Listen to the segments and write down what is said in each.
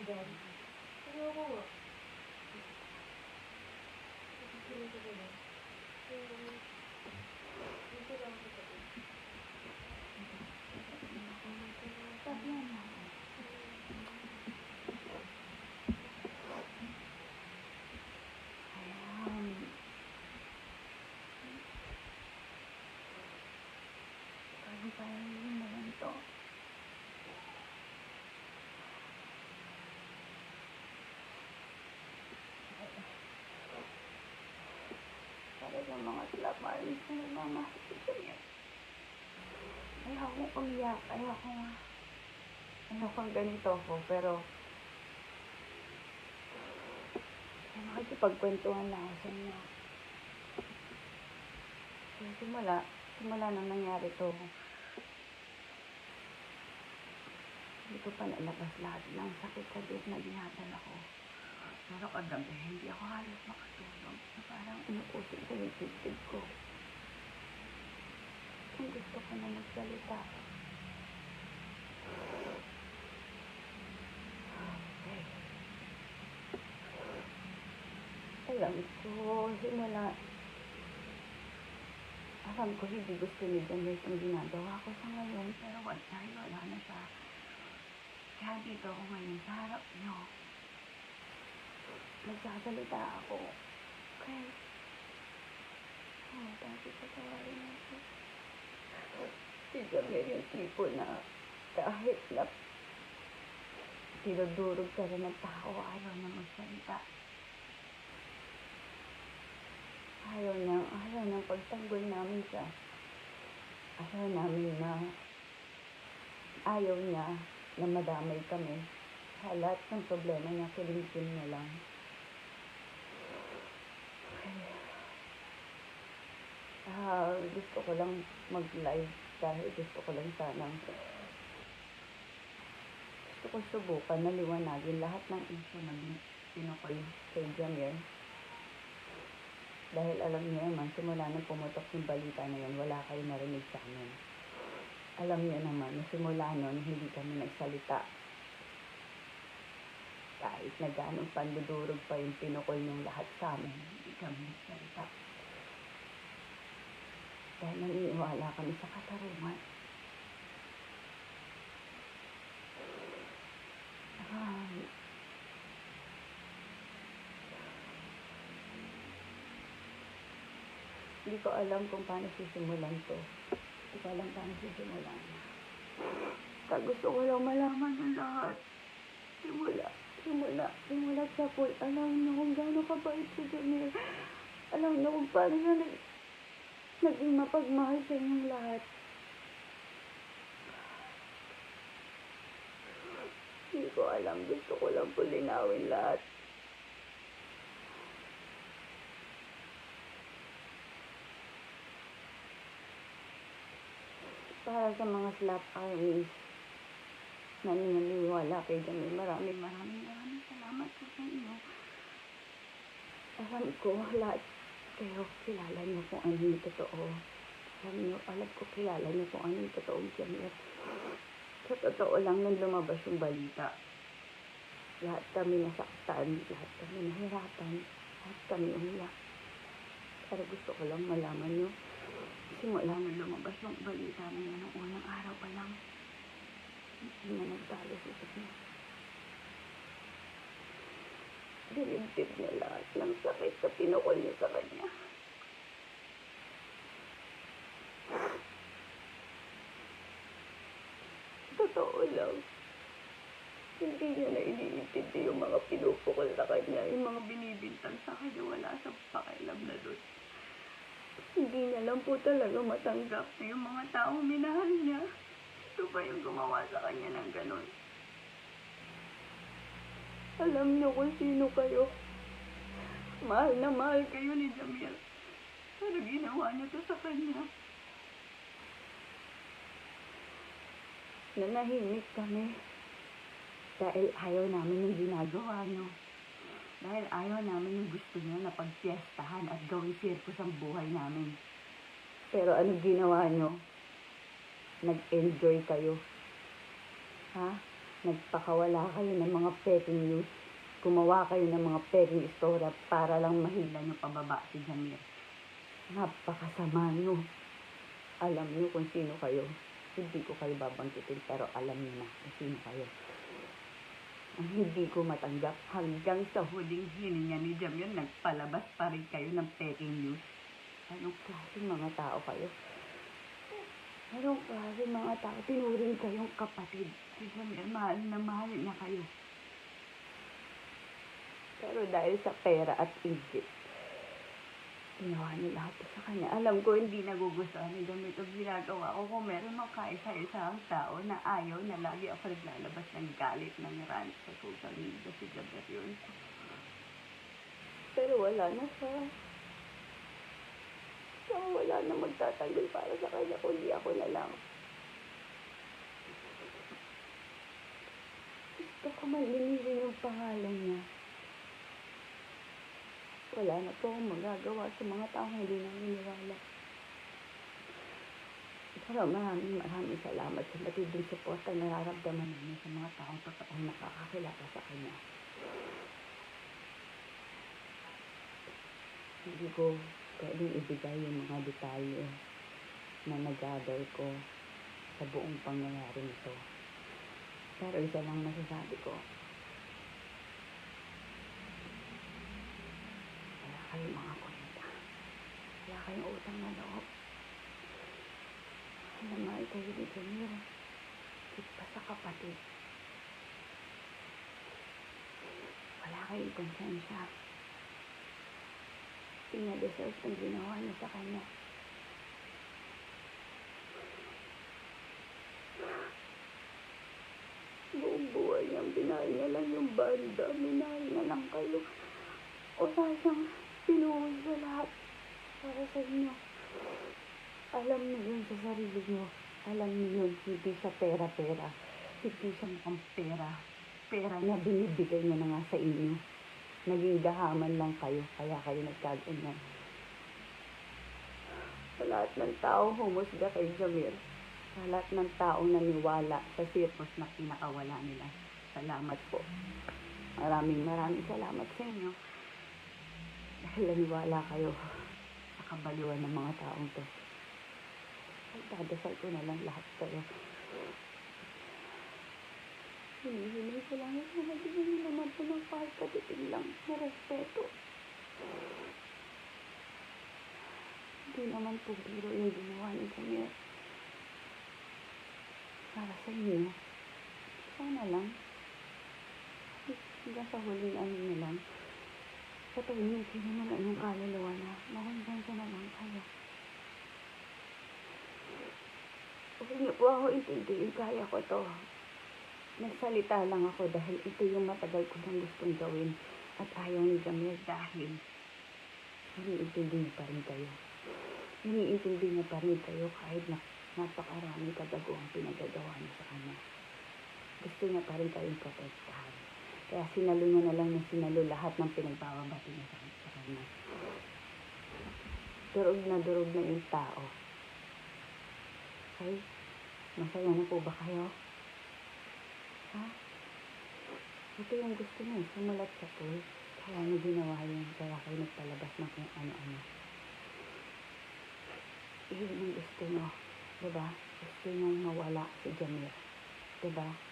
ako dyan. Ayoko nga. Nakikinig ko ba? Um, dito lang ako sa Tatiana. Ayan. Pwede pa rin naman to. Talagang mga slap arms na nagmamahal sa niya. Ayoko umiyak. Ayoko nga. Ayokong ganito ko, pero ay, makikipagkwentuhan na ako sa inyo. So, simula, simula nang nangyari to, hindi ko pa nalabas lahat ng sakit sa dip na dinadala ko. Pero kagabi, hindi ako halos makatulog. Parang inuusig ko yung tibig ko. Kung gusto ko na magsalita. Okay. Alam ko, simula, alam ko hindi gusto ni Janet yung ginagawa ko sa ngayon, pero wala, wala na siya. Kaya dito ako ngayon sa harap niyo. Nagsasalita ako. Okay. Oh, dati sa tawarin natin. Si Janet yung tipo na kahit na tinudurog ka rin ng tao, ayaw na magsalita. Ayaw na, ayaw na pagtanggol namin siya. Ayaw namin na, ayaw niya na madamay kami. Sa lahat ng problema niya, kilimkim niya lang. Ah, gusto ko lang mag-live dahil gusto ko lang sanang gusto ko subukan na liwanagin lahat ng issue na pinukoy kay Jamir. Dahil alam niyo naman, simula nang pumutok yung balita na yun, wala kayo narinig sa amin. Alam niyo naman, na simula nun, hindi kami nagsalita. Kahit na ganong pandudurog pa yung pinukol ng lahat sa amin, hindi kami nagsalita. Dahil naniniwala kami sa katarungan. Ah, Hindi ko alam kung paano sisimulan to. Hindi ko alam paano sisimulan. Kaya gusto ko lang malaman ng lahat. Simula, simula, simula sa pool. Alam niyo kung gaano kabait si Jamil. Alam niyo kung paano siya nag, naging mapagmahal sa inyong lahat. Hindi ko alam. Gusto ko lang po linawin lahat. para sa mga slap armies na naniniwala kay Jamil. Maraming maraming maraming salamat po sa inyo. Alam ko lahat kayo kilala niyo kung ano yung totoo. Alam niyo, alam ko kilala niyo kung ano yung totoo Jamil. Sa totoo lang nang lumabas yung balita. Lahat kami nasaktan, lahat kami nahirapan, lahat kami umiyak. Pero gusto ko lang malaman niyo, simula nang lumabas yung balita na yan, nung unang araw pa lang, hindi na nagtalo sa niya. Dinibdib niya lahat ng sakit sa pinukol niya sa kanya. Totoo lang. Hindi niya na iniintindi yung mga pinupukol sa kanya, yung mga binibintang sa kanya, wala sa pakialam na doon. Hindi niya lang po talaga matanggap na yung mga taong minahal niya. Ito ba yung gumawa sa kanya ng ganun? Alam niyo kung sino kayo. Mahal na mahal kayo ni Jamil. Pero ginawa niyo to sa kanya. Nanahimik kami. Dahil ayaw namin yung ginagawa niyo. Dahil ayaw namin yung gusto niyo na pagpiestahan at gawing sirkus ang buhay namin. Pero ano ginawa niyo? Nag-enjoy kayo. Ha? nagpakawala kayo ng mga peking news. Gumawa kayo ng mga peking istorya para lang mahila nyo pababa si Jamir. Napakasama nyo. Alam nyo kung sino kayo. Hindi ko kayo babangkitin pero alam nyo na kung sino kayo. Ang hindi ko matanggap hanggang sa huling hininga ni Jamir, nagpalabas pa rin kayo ng peking news. Anong klaseng mga tao kayo? Anong klaseng mga tao? Tinuring kayong kapatid. Si Jamir, mahal na mahal na kayo. Pero dahil sa pera at Egypt, ginawa niyo lahat sa kanya. Alam ko hindi nagugustuhan ni Jamir itong ginagawa ko. Kung meron mang kaisa-isang tao na ayaw na lagi ako naglalabas ng galit ng rant sa social media si Jamir yun. Pero wala na siya. So, wala na magtatanggol para sa kanya, kundi ako na lang. Gusto ko malinisin yung pangalan niya. Wala na po akong magagawa sa mga taong hindi naniniwala. Pero maraming maraming salamat sa matinding suporta na nararamdaman namin sa mga taong totoong nakakakilala sa kanya. Hindi ko pwedeng ibigay yung mga detalye na nag-gather ko sa buong pangyayari nito. Pero isa lang masasabi ko, kayong mga kwenta. Wala kayong utang na loob. Alam mo, ni Jamir, higit pa sa kapatid. Wala kayong konsensya. Pinadeserve ang ginawa niya sa kanya. Buong buhay niyang binahal niya lang yung banda. Minahal niya lang kayo. Wala siyang pinuhol sa lahat para sa inyo. Alam niyo yun sa sarili niyo. Alam niyo yun, hindi sa pera-pera. Hindi siya mukhang pera. Pera niya binibigay niya na nga sa inyo. Naging gahaman lang kayo, kaya kayo nagkaganyan. Sa lahat ng tao, humusga kay Jamir. Sa lahat ng taong naniwala sa sirkos na pinakawala nila. Salamat po. Maraming maraming salamat sa inyo. Dahil naniwala kayo sa ng mga taong to. Pagdadasal ko na lang lahat kayo. Hinihingi ko lang yung mga hindi naman po ng kahit katiting lang na respeto. Hindi naman po biro yung ginawa ni Samir. Para sa inyo. Sana lang. Hanggang sa huling ano na lang. Patuloy niyo sino man anong kaluluwa na. Mahanggang ko na lang kayo. Huwag niyo po ako intindihin. Kaya ko to. Nagsalita lang ako dahil ito yung matagal ko nang gustong gawin at ayaw ni Jamil dahil iniintindi niya pa rin kayo. Iniintindi niya pa rin kayo kahit na napakarami kagago ang pinagagawa niya sa kanya. Gusto niya pa rin kayong protektahan. Kaya sinalo niya na lang na sinalo lahat ng pinagbababati niya sa, kanya. Durog na durog na yung tao. Okay? Masaya na po ba kayo? Ha? Ito yung gusto niyo, sumulat sa pool. Kaya niyo ginawa yun, kaya kayo nagpalabas ng kung ano-ano. Iyon yung gusto niyo. Diba? Gusto niyo mawala si Jamir. Diba?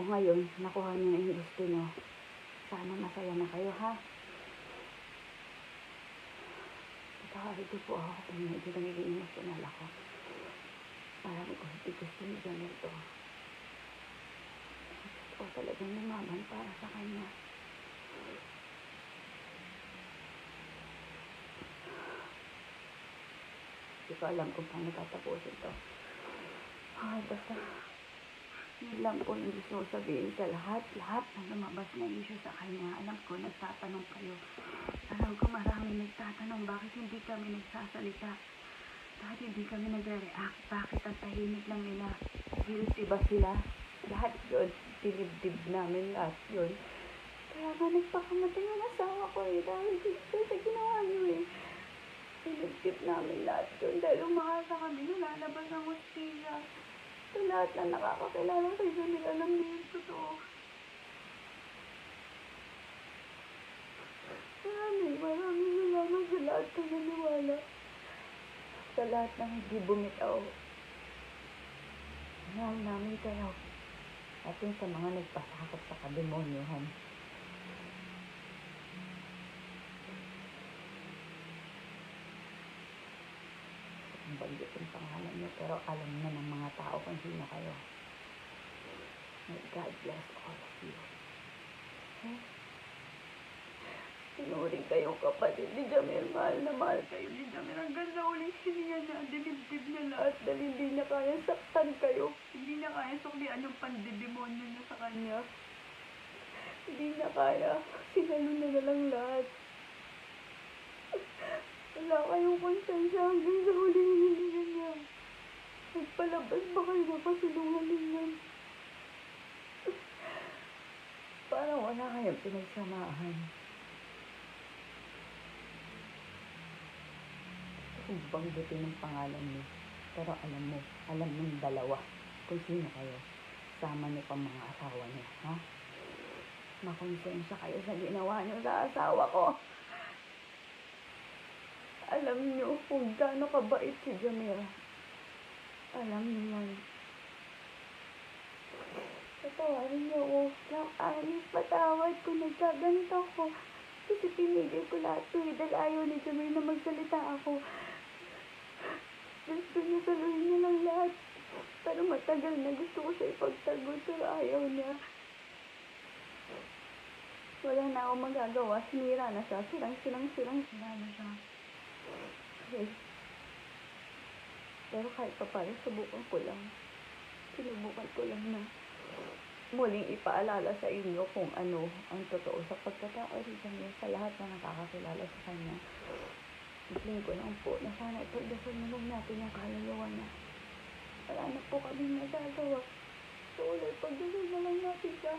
O ngayon, nakuha niyo na yung gusto niyo. Sana masaya na kayo, ha? Nakakarito po ako kung medyo nagiging emotional ako. Parang gusto ni Jamir to o talagang lumaban para sa kanya. Hindi ko alam kung paano tatapusin to. Ay, basta, yun lang po yung gusto ko sabihin sa lahat, lahat ng lumabas na issue sa kanya. Alam ko, nagtatanong kayo. Alam ko marami nagtatanong bakit hindi kami nagsasalita. Bakit hindi kami nagre-react? Bakit ang tahimik lang nila? Guilty ba sila? Lahat yun, dinibdib namin lahat yun. Kaya nga nagpakamatay yung asawa ko eh, dahil dito sa ginawa niyo eh. Dinibdib namin lahat yun dahil umakasa kami na lalabas ang hostilya. Sa lahat na nakakakilala kay Jamil, alam niyo yung totoo. Maraming, maraming salamat sa lahat ng naniwala. Sa lahat ng hindi bumitaw. Mahal namin kayo. At sa mga nagpasakot sa kademonyohan. Ang banggit yung pangalan niyo, pero alam na ng mga tao kung sino kayo. May God bless all of you. Okay? Sinuring kayong kapatid ni Jamil. Mahal na mahal kayo ni Jamil. Hanggang sa uling hininga niya, dinibdib niya lahat dahil hindi niya kaya saktan kayo. Hindi niya kaya suklian yung pandidemonyo niya sa kanya. Hindi niya kaya. Sinalo na na lang lahat. Wala kayong konsensya hanggang sa huling hininga niya. Nagpalabas ba kayo mapasulungalingan? Parang wala kayong pinagsamahan. Kong banggitin ng pangalan niyo. Pero alam mo, alam ng dalawa kung sino kayo. Sama niyo pang mga asawa niyo, ha? Makonsensya kayo sa ginawa niyo sa asawa ko. Alam niyo kung gaano kabait si Jamira. Alam niyo yan. Patawarin niyo ako. Lang anis patawad kung nagkaganito ko. Kasi pinigil ko lahat to eh, dahil ayaw ni Jamir na magsalita ako. Gusto niya saluhin niya lang lahat. Pero matagal na gusto ko siya ipagtagol pero ayaw niya. Wala na akong magagawa. Sinira na siya. Sirang, sirang, sirang, sira na siya. Okay. Pero kahit pa paano, subukan ko lang. Sinubukan ko lang na muling ipaalala sa inyo kung ano ang totoo sa pagkatao ni Jamil sa lahat na nakakakilala sa kanya. Isling ko lang po na sana ipagdasal na lang natin yung kaluluwa niya. Wala na po kami magagawa. So, ulit, pagdasal na lang natin siya.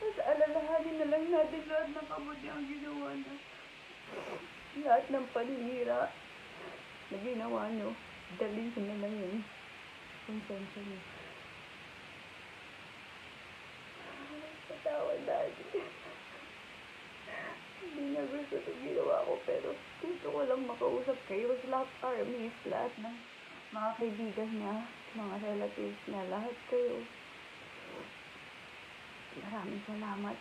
Tapos alalahanin na lang natin lahat ng kabuti ang ginawa niya. Lahat ng paninira na ginawa niyo, dalhin ko na lang yung konsensya niyo. Patawad dati. Hindi na gusto ito ginawa ko, pero gusto ko lang makausap kayo sa lahat armies, lahat ng mga kaibigan niya, mga relatives niya, lahat kayo. Maraming salamat.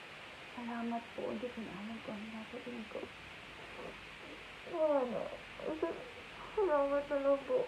Salamat po. Hindi ko na alam kung ano nasabihin ko. Ano? Salamat na lang po.